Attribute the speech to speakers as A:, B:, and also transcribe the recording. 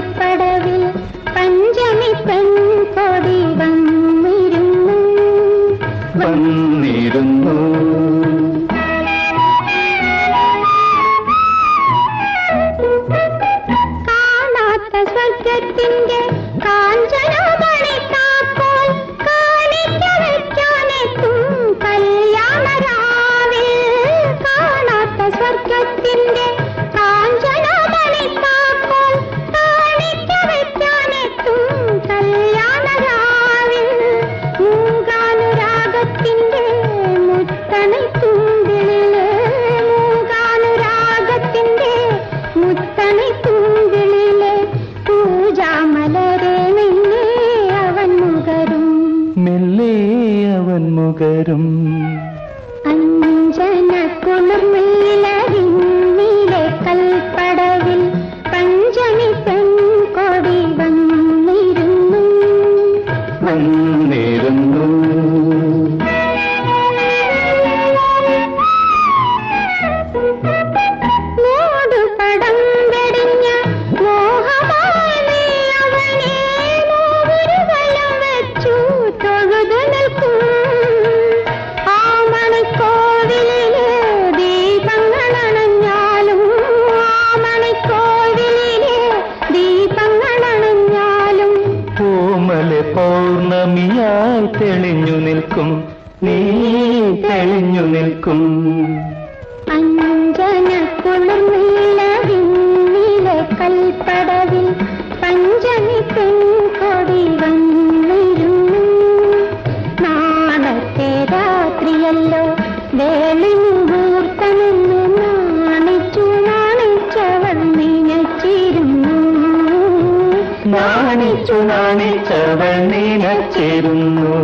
A: കൽപ്പടവിൽ പഞ്ചമി പെൺകൊടി വന്നിരുന്നു.
B: വന്നിരുന്നു.
A: കാണാത്ത സ്വർഗത്തിന്റെ മുകരും അഞ്ജന കുളിർമീലവിന്നിലെ കൽപ്പടവിൽ പഞ്ചമി പെൺകൊടി വന്നിരുന്നു.
B: വന്നിരുന്നു. കോമലെ പൗർണമിയായി തെളിഞ്ഞു നിൽക്കും. നീ തെളിഞ്ഞു നിൽക്കും.
A: അഞ്ജന കുളിർനീലവിന്നിലെ കൽപ്പടവിൽ പഞ്ചമി പെൺകൊടി വന്നിരുന്നു
B: നാണിച്ചു നാണിച്ചവൾ നീനച്ചിരുന്നു